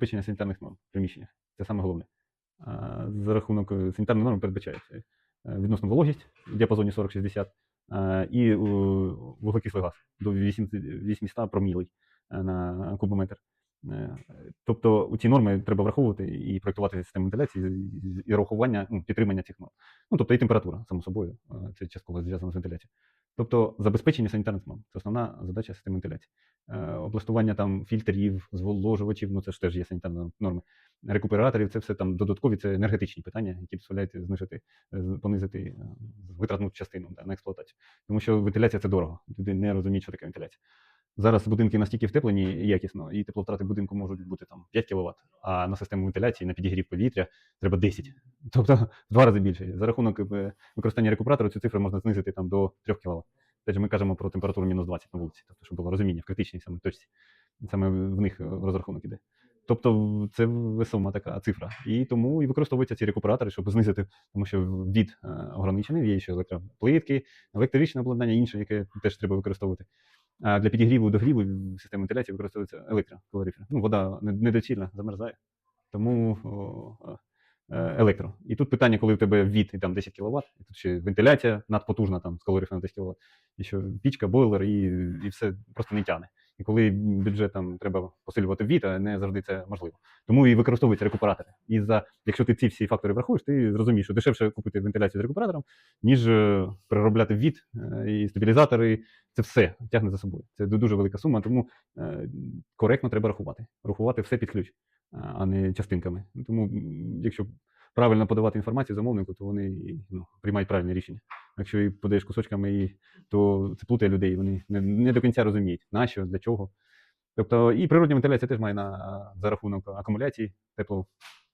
забезпечення санітарних норм в приміщеннях. Це саме головне. За рахунок е, санітарних норм передбачається е, відносно вологість в діапазоні 40-60 е, і е, вуглекислий газ до 800 промілей на кубометр. Тобто ці норми треба враховувати і проєктувати систему вентиляції і- рахування, ну, підтримання цих норм. Ну, тобто і температура, само собою, це частково зв'язано з вентиляцією. Тобто забезпечення санітарних норм це основна задача системи вентиляції. Е, Облаштування там фільтрів, зволожувачів, ну це ж теж є санітарні норми. Рекуператорів, це все там додаткові, це енергетичні питання, які дозволяють знижити, е, понизити е, витратну частину да, на експлуатацію. Тому що вентиляція це дорого. Люди не розуміють, що таке вентиляція. Зараз будинки настільки втеплені якісно, і тепловтрати будинку можуть бути там 5 кВт, а на систему вентиляції, на підігрів повітря треба 10. Тобто в два рази більше. За рахунок е, використання рекуператора цю цифру можна знизити там до 3 кВт. Опять ми кажемо про температуру мінус 20 на вулиці, тобто, щоб було розуміння в критичній саме точці. Саме в них е, розрахунок іде. Тобто це весома така цифра. І тому і використовуються ці рекуператори, щоб знизити, тому що від е, ограничений, є ще електроплитки, електричне обладнання, інше, яке теж треба використовувати. А для підігріву догріву системи вентиляції використовується електрокалорифер. Ну, вода недоцільна, замерзає. Тому е, електро. І тут питання, коли в тебе від і там 10 кВт, і тут ще вентиляція надпотужна там з калорифером на 10 кВт, і що пічка, бойлер, і, і все просто не тягне. І коли бюджет там треба посилювати від, а не завжди це можливо. Тому і використовуються рекуператори. І за якщо ти ці всі фактори врахуєш, ти зрозумієш, що дешевше купити вентиляцію з рекуператором, ніж е, переробляти від е, і стабілізатори. Це все тягне за собою. Це дуже велика сума, тому е, коректно треба рахувати. Рахувати все під ключ, а не частинками. Тому, якщо правильно подавати інформацію замовнику, то вони ну, приймають правильне рішення. Якщо і подаєш кусочками, і, то це плутає людей, вони не, не до кінця розуміють, на що, для чого. Тобто і природня вентиляція теж має на, за рахунок акумуляції тепло,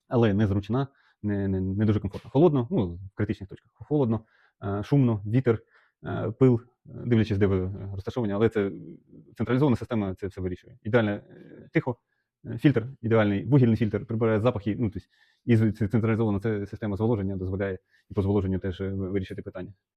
але незручна, не, не, не дуже комфортно. Холодно, ну, в критичних точках. Холодно, е, шумно, вітер, е, пил, дивлячись, де ви е, розташовані, але це централізована система це все вирішує. Ідеально тихо, фільтр, ідеальний вугільний фільтр, прибирає запахи, ну, тобто, і централізована система зволоження дозволяє і по зволоженню теж вирішити питання.